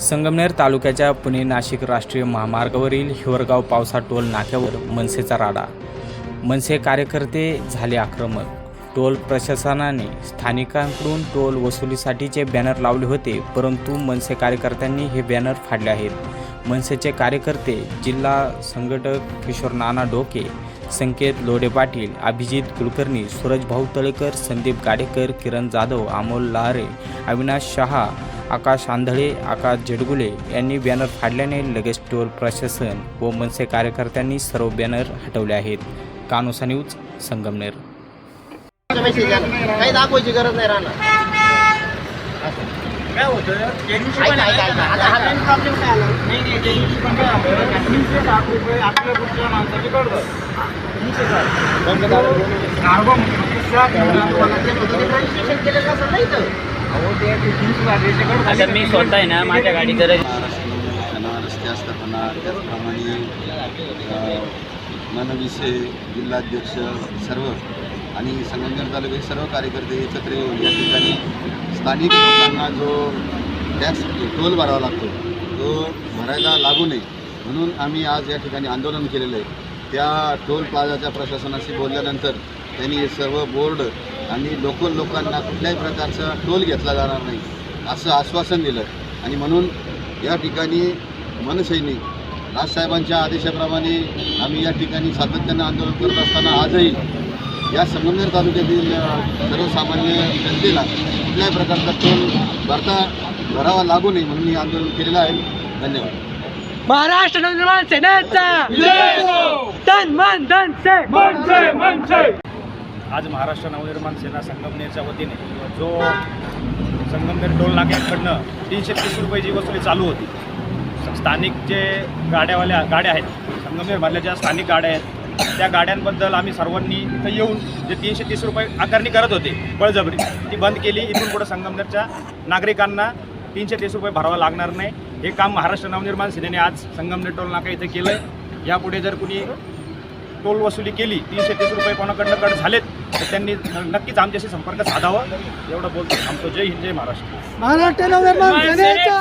संगमनेर तालुक्याच्या पुणे नाशिक राष्ट्रीय महामार्गावरील हिवरगाव पावसा टोल नाक्यावर मनसेचा राडा. मनसे कार्यकर्ते झाले आक्रमक. टोल प्रशासनाने स्थानिकांकडून टोल वसुलीसाठीचे बॅनर लावले होते परंतु मनसे कार्यकर्त्यांनी हे बॅनर फाडले आहेत. मनसेचे कार्यकर्ते जिल्हा संघटक किशोर नाना डोके संकेत लोडे पाटील अभिजित कुलकर्णी सूरज भाऊ तळेकर संदीप गाडेकर किरण जाधव अमोल लहारे अविनाश शहा आकाश आंधळे आकाश झेडगुले यांनी बॅनर फाडल्याने लगेच टोल प्रशासन व मनसे कार्यकर्त्यांनी सर्व बॅनर हटवले आहेत. कानोसा न्यूज संगमनेर. काही दाखवायची गरज नाही राहणार. काय होतं त्या दिवशी पण. आता हा main problem काय आला? नाही नाही त्या दिवशी पण काय झालं तीनशे साठ रुपये आपल्या कुठल्या माणसाचे कळतं तीनशे साठ कार्गो म्हणजे केलेलं असेल ना इथं. अहो ते तीनशे साठ याचे कळतं. आता मी स्वतः आहे ना माझ्या गाडी जर महाराष्ट्रामध्ये रस्ते असताना त्याचप्रमाणे अ, मनविषय जिल्हाध्यक्ष सर्व आणि संगमनेर तालुक्याचे सर्व कार्यकर्ते एकत्र येऊन या ठिकाणी स्थानिक लोकांना जो टॅक्स टोल भरावा लागतो तो भरायला लागू नये. म्हणून आम्ही आज या ठिकाणी आंदोलन केलेलं आहे. त्या टोल प्लाझाच्या प्रशासनाशी बोलल्यानंतर त्यांनी सर्व बोर्ड आणि लोकल लोकांना कुठल्याही प्रकारचा टोल घेतला जाणार नाही असं आश्वासन दिलं आणि म्हणून या ठिकाणी मनसैनिक राजसाहेबांच्या आदेशाप्रमाणे आम्ही या ठिकाणी सातत्यानं आंदोलन करत असताना आजही या संगमनेर तालुक्यातील सर्वसामान्य जनतेला कुठल्याही प्रकारचा टोल भरता भरावा लागू नये म्हणून हे आंदोलन केलेलं आहे. धन्यवाद. महाराष्ट्र नवनिर्माण सेनेचा तन मन धन से आज महाराष्ट्र नवनिर्माण सेना संगमनेरच्या वतीने जो संगमनेर टोल नाक्याकडनं तीनशे तीस रुपयाची वसुली चालू होती स्थानिक जे गाड्यावाल्या गाड्या आहेत संगमनेरमधल्या ज्या स्थानिक गाड्या आहेत त्या गाड्यांबद्दल आम्ही सर्वांनी इथं येऊन जे तीनशे तीस रुपये आकारणी करत होते बळजबरी ती बंद केली. इथून पुढं संगमनेरच्या नागरिकांना तीनशे तीस रुपये भरावा लागणार नाही. हे काम महाराष्ट्र नवनिर्माण सेनेने आज संगमनेर टोल नाका इथं केलं आहे यापुढे जर कुणी टोल वसुली केली तीनशे तीस रुपये कोणाकडनं कट झालेत तर त्यांनी नक्कीच आमच्याशी संपर्क साधावा. एवढं बोलतो. आमचं जय हिंद जय महाराष्ट्र. महाराष्ट्र नवनिर्माण सेनेचा